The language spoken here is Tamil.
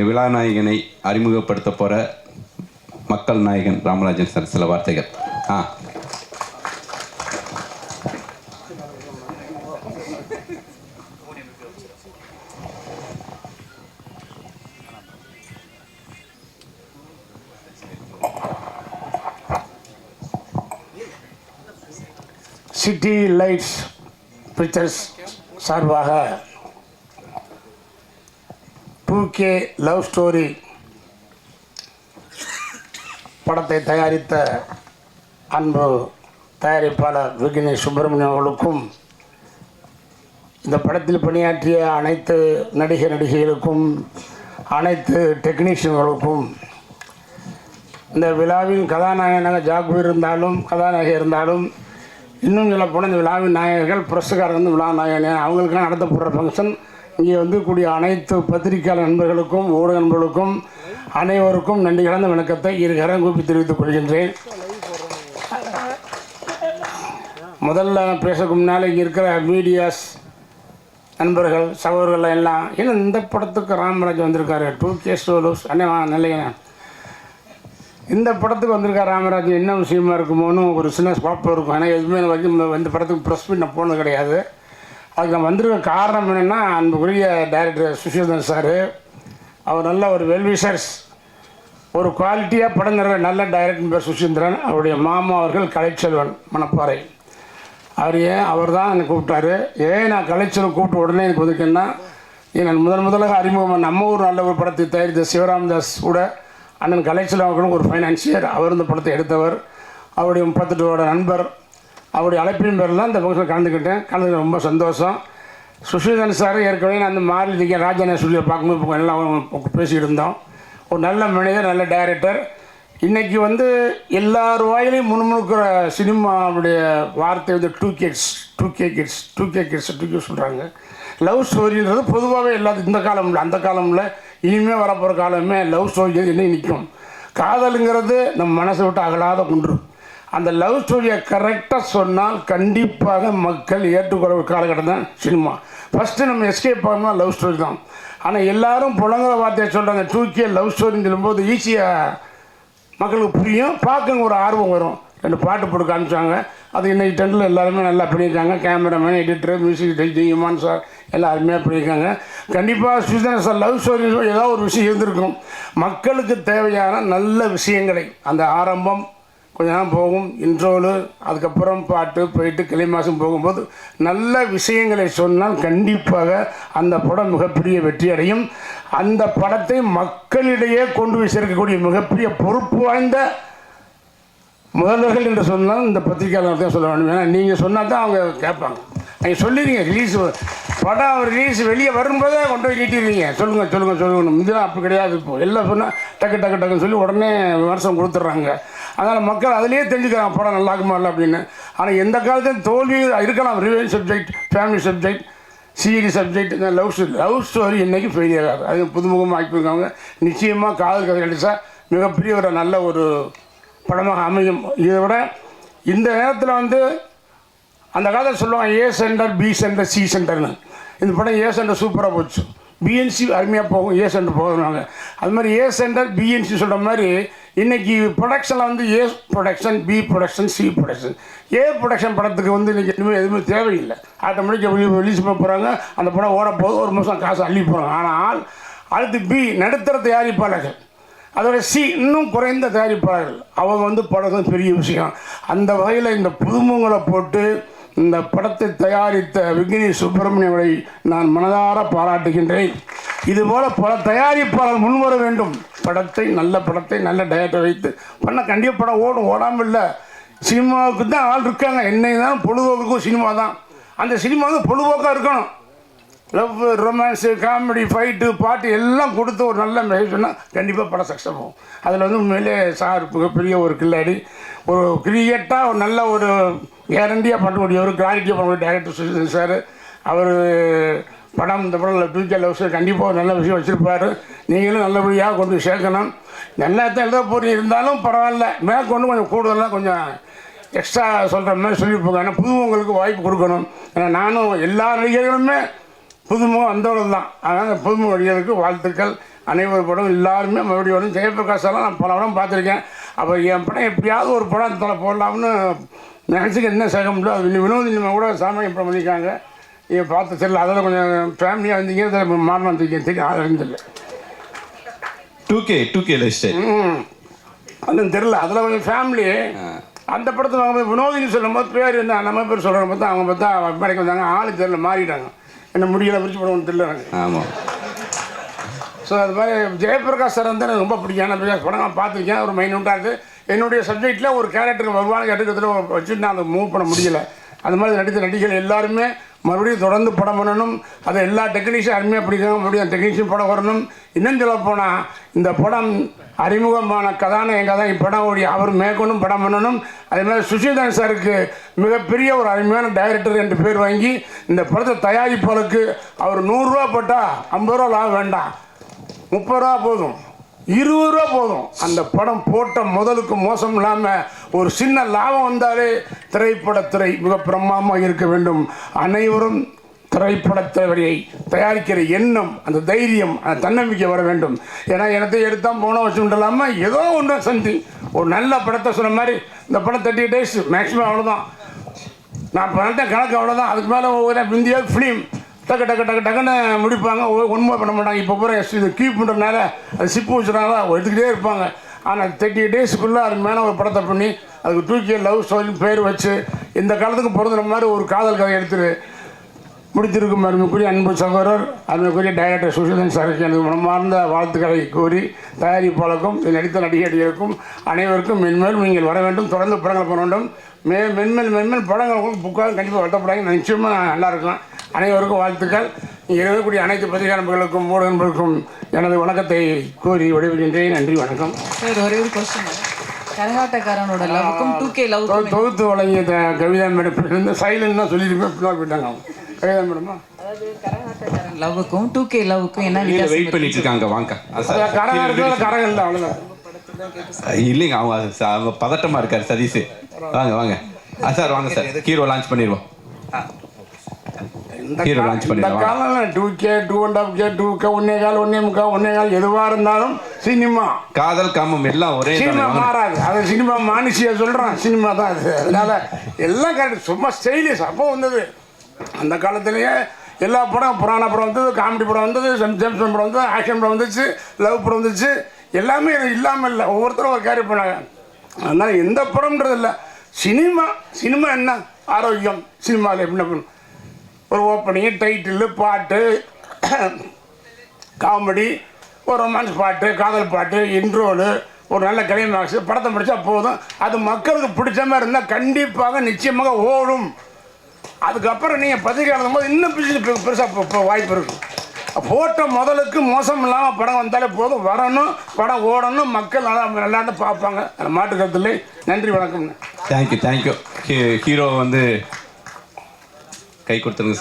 எங்கள் விழாநாயகனை அறிமுகப்படுத்த போகிற மக்கள் நாயகன் ராமராஜன் சார் சில வார்த்தைகள். ஆ. சிட்டி லைட்ஸ் பிக்சர்ஸ் சார்பாக டூ லவ் ஸ்டோரி படத்தை தயாரித்த அன்பு தயாரிப்பாளர் விக்னேஷ் சுப்பிரமணியம் அவர்களுக்கும் இந்த படத்தில் பணியாற்றிய அனைத்து நடிகை நடிகைகளுக்கும் அனைத்து டெக்னீஷியன்களுக்கும் இந்த விழாவின் கதாநாயகனாக ஜாகுவீர் இருந்தாலும் கதாநாயகி இருந்தாலும் இன்னும் சொல்ல போன இந்த விழாவின் நாயகர்கள் புரஸ்காரர் வந்து விழா நாயகன் அவங்களுக்கெல்லாம் நடத்தப்படுற ஃபங்க்ஷன் இங்கே வந்து கூடிய அனைத்து பத்திரிகையாளர் நண்பர்களுக்கும் ஊடக நண்பர்களுக்கும் அனைவருக்கும் நன்றி கலந்த வணக்கத்தை இருகரம் கூப்பி தெரிவித்துக் கொள்கின்றேன். முதல்ல பேசக்கு முன்னால் இங்கே இருக்கிற மீடியாஸ் நண்பர்கள் சகோதரர்கள் எல்லாம் ஏன்னா இந்த படத்துக்கு ராமராஜ் வந்திருக்காரு? டூ கே ஸ்டோலூஸ் அண்ணே வா நல்லையா? இந்த படத்துக்கு வந்திருக்கார் ராமராஜ் என்ன விஷயமா இருக்குமோன்னு ஒரு சின்ன ஸ்பாப் இருக்கும். ஏன்னா எதுவுமே வந்து வரைக்கும் இந்த- இந்த படத்துக்கு ப்ரெஸ் மீட் நான் போனது கிடையாது. அதுக்கு நான் வந்திருக்க காரணம் என்னென்னா அன்புக்குரிய டைரக்டர் சுஷிதன் சார் அவர் நல்ல ஒரு வெல்விஷர்ஸ் ஒரு குவாலிட்டியாக படம் தர நல்ல டைரக்டர் பேர் சுஷீந்திரன் அவருடைய மாமா அவர்கள் கலைச்செல்வன் மணப்பாறை. அவர் ஏன் அவர் தான் என்னை கூப்பிட்டாரு? ஏன் நான் கலைச்செல்வன் கூப்பிட்டு உடனே எனக்கு வந்துட்டேன்னா நான் முதன் முதலாக அறிமுகம் நம்ம ஊர் நல்ல ஒரு படத்தை தயாரித்த சிவராம்தாஸ் கூட அண்ணன் கலைச்செல்வன் அவர்களும் ஒரு ஃபைனான்சியர் அவர் இந்த படத்தை எடுத்தவர். அவருடைய முப்பத்தெட்டோட நண்பர். அவருடைய அழைப்பின் பேரில் அந்த இந்த ஃபங்க்ஷனில் கலந்துக்கிட்டேன். கலந்துக்க ரொம்ப சந்தோஷம். சுஷீதன் சார் ஏற்கனவே நான் அந்த மாரதிக்க ராஜான சொல்லியை பார்க்கும்போது எல்லாம் பேசிக்கிட்டு இருந்தோம். ஒரு நல்ல மனிதர் நல்ல டைரக்டர் இன்றைக்கி வந்து எல்லார் வாயிலையும் முணுமுணுக்கிற சினிமாவுடைய வார்த்தை வந்து two kids two K kids two K kids two K சொல்கிறாங்க லவ் ஸ்டோரின்றது பொதுவாகவே எல்லாத்து இந்த காலம்ல அந்த காலமில் இனிமேல் வரப்போகிற காலமே லவ் ஸ்டோரி என்ன நிற்கும் காதலுங்கிறது நம்ம மனசை விட்டு அகலாத குன்று அந்த லவ் ஸ்டோரியை கரெக்டாக சொன்னால் கண்டிப்பாக மக்கள் ஏற்றுக்கொள்ள ஒரு காலகட்டம் தான் சினிமா ஃபஸ்ட்டு நம்ம எஸ்கேப் பண்ணால் லவ் ஸ்டோரி தான். ஆனால் எல்லாரும் புலங்குற வார்த்தையை சொல்கிறாங்க டூ லவ் ஸ்டோரின்னு சொல்லும்போது ஈஸியாக மக்களுக்கு புரியும். பார்க்க ஒரு ஆர்வம் வரும். ரெண்டு பாட்டு போட்டு காமிச்சாங்க. அது இன்னைக்கு டெண்டில் எல்லாருமே நல்லா பண்ணியிருக்காங்க. Cameraman editor music director Imman sir எல்லாம் அருமையாக பண்ணியிருக்காங்க. கண்டிப்பாக சுதன சார் லவ் ஸ்டோரி ஏதாவது ஒரு விஷயம் இருந்திருக்கும். மக்களுக்கு தேவையான நல்ல விஷயங்களை அந்த ஆரம்பம் கொஞ்ச நேரம் போகும் இன்ட்ரோலு அதுக்கப்புறம் பாட்டு போயிட்டு கிளை மாதம் போகும்போது நல்ல விஷயங்களை சொன்னால் கண்டிப்பாக அந்த படம் மிகப்பெரிய வெற்றி அடையும். அந்த படத்தை மக்களிடையே கொண்டு போய் சேர்க்கக்கூடிய மிகப்பெரிய பொறுப்பு வாய்ந்த முதல்வர்கள் என்று சொன்னால் இந்த பத்திரிகையாளர் தான் சொல்ல வேண்டும். ஏன்னா நீங்கள் சொன்னால் தான் அவங்க கேட்பாங்க. நீங்கள் சொல்லிடுங்க ரிலீஸ் படம் ரிலீஸ் வெளியே வரும்போதே கொண்டு போய் நீட்டிடுவீங்க. சொல்லுங்கள் சொல்லுங்கள் சொல்லுங்கள் முந்தினா அப்படி கிடையாது இப்போ. எல்லாம் சொன்னால் டக்கு டக்கு டக்குன்னு சொல்லி உடனே விமர்சனம் கொடுத்துட்றாங்க. அதனால் மக்கள் அதிலேயே தெரிஞ்சுக்கிறாங்க படம் நல்லா இருக்குமா இல்லை அப்படின்னு. ஆனால் எந்த காலத்தையும் தோல்வி இருக்கலாம். Revenge subject family subject serious subject இந்த லவ் ஸ்டோரி லவ் ஸ்டோரி இன்றைக்கி ஃபெயிலியர் ஆகும் அது புதுமுகமாக ஆக்கியிருக்காங்க நிச்சயமாக காதல் கதை நடித்தா மிகப்பெரிய ஒரு நல்ல ஒரு படமாக அமையும். இதை விட இந்த நேரத்தில் வந்து அந்த காலத்தில் சொல்லுவாங்க A centre B centre C சென்டர்னு இந்த படம் ஏ சென்டர் சூப்பராக போச்சு. பிஎன்சி அருமையாக போகும் ஏ சென்டர் போகிறாங்க அது மாதிரி ஏ சென்டர் பிஎன்சி சொல்கிற மாதிரி இன்றைக்கி ப்ரொடக்ஷனில் வந்து A production B production C production A production படத்துக்கு வந்து இன்றைக்கி எதுவுமே எதுவுமே தேவையில்லை. ஆட்டோமேட்டிக்காக ரிலீஸ் பண்ண போகிறாங்க அந்த படம் ஓட போது ஒரு மாதம் காசு அள்ளி போகிறாங்க ஆனால் அடுத்து பி நடுத்தர தயாரிப்பாளர்கள். அதோட சி இன்னும் குறைந்த தயாரிப்பாளர்கள். அவங்க வந்து படம் பெரிய விஷயம். அந்த வகையில் இந்த புதுமுங்களை போட்டு இந்த படத்தை தயாரித்த விக்னேஷ் சுப்பிரமணியவரை நான் மனதார பாராட்டுகின்றேன். இதுபோல பல தயாரிப்பாளர் முன்வர வேண்டும். படத்தை நல்ல படத்தை நல்ல டயட்டை வைத்து. பண்ண கண்டிப்பாக படம் ஓடும் ஓடாமல் இல்லை. சினிமாவுக்கு தான் ஆள் இருக்காங்க. என்னை தான் பொழுதுபோக்குக்கும் சினிமா தான். அந்த சினிமா வந்து பொழுதுபோக்காக இருக்கணும். லவ் ரொமான்ஸு காமெடி ஃபைட்டு பாட்டு எல்லாம் கொடுத்து ஒரு நல்ல மெசேஜ் சொன்னால் கண்டிப்பாக படம் சக்ஸஸ் ஆகும். அதில் வந்து உண்மையிலே சார் மிகப்பெரிய ஒரு கில்லாடி. ஒரு கிரியேட்டாக ஒரு நல்ல ஒரு கேரண்டியாக பண்ணக்கூடிய ஒரு கிளாரிட்டியாக முடியும். டேரக்டர் சுஷிதன் சார் அவர் படம் இந்த படம் ஃபியூச்சர் லவ்ஸ் கண்டிப்பாக ஒரு நல்ல விஷயம் வச்சுருப்பாரு. நீங்களும் நல்லபடியாக கொண்டு சேர்க்கணும். நல்லா தான் எழுத போகிறீங்க இருந்தாலும் பரவாயில்ல. மேற்கொண்டு கொஞ்சம் கூடுதலாக கொஞ்சம் எக்ஸ்ட்ரா சொல்கிற மாதிரி சொல்லியிருப்பாங்க ஏன்னா புதுமுகங்களுக்கு வாய்ப்பு கொடுக்கணும். ஏன்னா நானும் எல்லா நடிகர்களுமே புதுமுகம் வந்தவர்கள் தான். அதனால் புதுமுக நடிகர்களுக்கு வாழ்த்துக்கள். அனைவரும் படம் எல்லாருமே மறுபடியும் வரும். ஜெயபிரகாஷ் எல்லாம் நான் பல படம் பார்த்துருக்கேன். அப்போ என் படம் எப்படியாவது ஒரு படம் தலை போடலாம்னு நினச்சிக்க என்ன செய்ய முடியல அது வினோதினிமா கூட சாமி படம் பண்ணியிருக்காங்க இதை பார்த்து தெரியல. அதில் கொஞ்சம் ஃபேமிலியாக வந்தீங்க இதில் மாறணும் வந்தீங்க தெரியும் அது தெரியல. டூ கே டூ கே அதுவும் தெரில அதில் கொஞ்சம் ஃபேமிலி அந்த படத்தில் அவங்க வினோதினி சொல்லும்போது பேர் என்ன நம்ம பேர் சொல்கிற பார்த்தா அவங்க பார்த்தா வந்தாங்க. ஆளு தெரியல மாறிட்டாங்க. என்ன முடியல பிரிச்சு போடணும் தெரியல எனக்கு. ஆமாம் ஸோ அது மாதிரி ஜெயபிரகாஷ் சார் வந்து எனக்கு ரொம்ப பிடிக்கும். ஏன்னா பிகாஸ் படம் நான் பார்த்துருக்கேன். ஒரு மைனூட்டாக இருக்குது என்னுடைய சப்ஜெக்டில் ஒரு கேரக்டருக்கு வருவான எடுக்கிறதுல வச்சுட்டு நான் அதை மூவ் பண்ண முடியல. அந்த மாதிரி நடித்த நடிகர்கள் எல்லாருமே மறுபடியும் தொடர்ந்து படம் பண்ணணும். அதை எல்லா டெக்னீஷியும் அருமையாக பிடிக்கணும் மறுபடியும் டெக்னீஷியன் படம் வரணும். இன்னும் சொல்ல போனால் இந்த படம் அறிமுகமான கதாநாயகன் தான் இப்படம் ஓடி அவர் மேற்கொண்டும் படம் பண்ணணும். அதே மாதிரி சுஷிதன் சாருக்கு மிகப்பெரிய ஒரு அருமையான டைரக்டர் என்று பேர் வாங்கி இந்த படத்தை தயாரிப்பாளருக்கு அவர் நூறுரூவா போட்டால் ஐம்பது ரூபா லாபம் வேண்டாம். முப்பது ரூபா போதும் இருபது ரூபா போதும் அந்த படம் போட்ட முதலுக்கு மோசம் இல்லாமல் ஒரு சின்ன லாபம் வந்தாலே திரைப்படத்துறை மிக பிரமாமாக இருக்க வேண்டும் அனைவரும் திரைப்படத்துறையை தயாரிக்கிற எண்ணம் அந்த தைரியம் அந்த தன்னம்பிக்கை வர வேண்டும் ஏன்னா எனத்தை எடுத்தால் போன வச்சு இல்லாமல் ஏதோ ஒன்று சந்தி ஒரு நல்ல படத்தை சொன்ன மாதிரி இந்த படம் தேர்ட்டி டேஸ் மேக்ஸிமம் அவ்வளோதான் நான் பண்ணிட்டேன் கணக்கு அவ்வளோதான் அதுக்கு மேலே ஒவ்வொரு இந்தியா ஃபிலிம் டக்கு டக்கு டக்கு டக்குன்னு முடிப்பாங்க. ஒன்றுமே பண்ண மாட்டாங்க. இப்போ பூரா இது கீப் பண்ணுறதுனால அது சிப்பு வச்சுனால எடுத்துக்கிட்டே இருப்பாங்க. ஆனால் தேர்ட்டி டேஸுக்குள்ளே அதுக்கு மேலே ஒரு படத்தை பண்ணி அதுக்கு தூக்கி லவ் ஸ்டோரின்னு பேர் வச்சு இந்த காலத்துக்கு பிறந்துற மாதிரி ஒரு காதல் கதை எடுத்துரு முடித்திருக்கும் அருமைக்குரிய அன்பு சகோதரர் அருமைக்குரிய டைரக்டர் சுஷீதன் சாருக்கு எனது மனமார்ந்த வாழ்த்துக்களை கூறி தயாரிப்பாளருக்கும் என் நடித்த நடிகர்களுக்கும் அனைவருக்கும் மென்மேலும் நீங்கள் வர வேண்டும். தொடர்ந்து படங்கள் பண்ண வேண்டும். மே மென்மேல் மென்மேல் படங்கள் உங்களுக்கு புக்காக கண்டிப்பாக வருத்தப்படாங்க நிச்சயமாக நல்லாயிருக்கும் அனைவருக்கும் வாழ்த்துக்கள். இங்கே இருக்கக்கூடிய அனைத்து பத்திரிகை நண்பர்களுக்கும் நண்பர்களுக்கும் எனது வணக்கத்தை கூறி விடைபெறுகின்றேன். நன்றி வணக்கம். சார் ஒரே ஒரு கொஸ்டின் கரகாட்டக்காரனோட லவ்வுக்கும் டூ கே லவ் தொகுத்து வழங்கிய கவிதா மேடம் இருந்து சைலண்ட் தான் சொல்லியிருப்பேன் பின்னால் போயிட்டாங்க அவங்க. கவிதா மேடமா லவ்வுக்கும் டூ கே லவ்வுக்கும் என்ன வெயிட் பண்ணிட்டு இருக்காங்க வாங்க. கரகம் கரகம் இல்லை அவ்வளோதான் இல்லைங்க அவங்க அவங்க பதட்டமா இருக்காரு சதீஷ். வாங்க வாங்க. ஆ சார் வாங்க சார். ஹீரோ லான்ச் பண்ணிடுவோம் பண்ணிடலாம். காலம் two K two and half K two K ஒன்னே கால் ஒன்னே முக்கா ஒன்னே கால் எதுவாக இருந்தாலும் சினிமா. காதல் காமம் எல்லாம் ஒரே சினிமா. மாறாது. அது சினிமா மானுஷியா சொல்கிறான் சினிமா தான் அது. அதனால எல்லாம் கரெக்ட். சும்மா ஸ்டைலிஷ் அப்போ வந்தது. அந்த காலத்திலேயே எல்லா படம் புராண படம் வந்தது காமெடி படம் வந்தது ஜேம்ஸ் படம் வந்தது ஆக்ஷன் படம் வந்துச்சு லவ் படம் வந்துச்சு. எல்லாமே இல்லாமல் இல்லை. ஒவ்வொருத்தரும் ஒரு கேரி பண்ணாங்க. அதனால் எந்த படம்ன்றது இல்லை சினிமா சினிமா என்ன? ஆரோக்கியம். சினிமாவில் என்ன பண்ணும் ஒரு ஓப்பனிங் டைட்டில் பாட்டு காமெடி ஒரு ரொமான்ஸ் பாட்டு காதல் பாட்டு இன்ட்ரோலு ஒரு நல்ல கிளைமேக்ஸ் படத்தை முடித்தா போதும். அது மக்களுக்கு பிடிச்ச மாதிரி இருந்தால் கண்டிப்பாக நிச்சயமாக ஓடும். அதுக்கப்புறம் நீங்கள் பத்திரிக்கை எழுதும் போது இன்னும் பிசினஸ் பெருசாக இப்போ வாய்ப்பு இருக்கும் போட்ட முதலுக்கு மோசம் இல்லாமல் படம் வந்தாலே போதும். வரணும் படம் ஓடணும் மக்கள் நல்லா நல்லா பார்ப்பாங்க. அந்த மாட்டு நன்றி வணக்கம் தேங்க்யூ தேங்க்யூ ஹீரோ வந்து கை கொடுத்துருங்க சார்